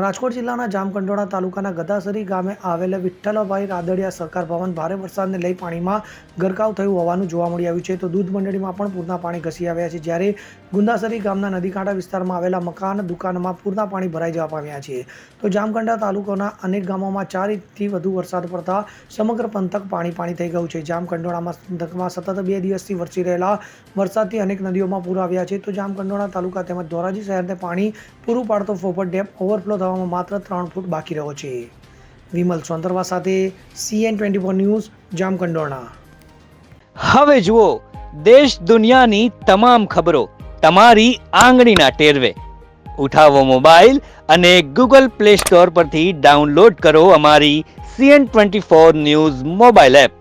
રાજકોટ જિલ્લાના જામકંડોળા તાલુકાના ગદાસરી ગામે આવેલ વિઠ્ઠલભાઈ રાદડિયા સરકાર ભવન ભારે વરસાદને લઈ પાણીમાં ગરકાવ થયું હોવાનું જોવા મળી આવ્યું છે. તો દૂધ મંડળીમાં પણ પૂરના પાણી ઘસી આવ્યા છે. જ્યારે ગુંદાસરી ગામના નદીકાંઠા વિસ્તારમાં આવેલા મકાન દુકાનમાં પૂરના પાણી ભરાઈ જવા પામ્યા છે. તો જામકંડા તાલુકાના અનેક ગામોમાં ચાર ઇંચથી વધુ વરસાદ પડતા સમગ્ર પંથક પાણી પાણી થઈ ગયું છે. જામકંડોળામાં પંથકમાં સતત બે દિવસથી વરસી રહેલા વરસાદથી અનેક નદીઓમાં પૂર આવ્યા છે. તો જામકંડોળા તાલુકા તેમજ ધોરાજી શહેરને પાણી પૂરું પાડતો ફોફટ ડેમ ઓવરફ્લો થવામાં માત્ર ત્રણ ફૂટ બાકી રહ્યો છે. વિમલ સોંદરવા સાથે CN twenty four news Jamkandorna. હવે જુઓ, દેશ દુનિયાની તમામ ખબરો તમારી આંગળીના ટેરવે. ઉઠાવો મોબાઈલ અને ગૂગલ પ્લે સ્ટોર પરથી ડાઉનલોડ કરો અમારી CN twenty four news mobile app.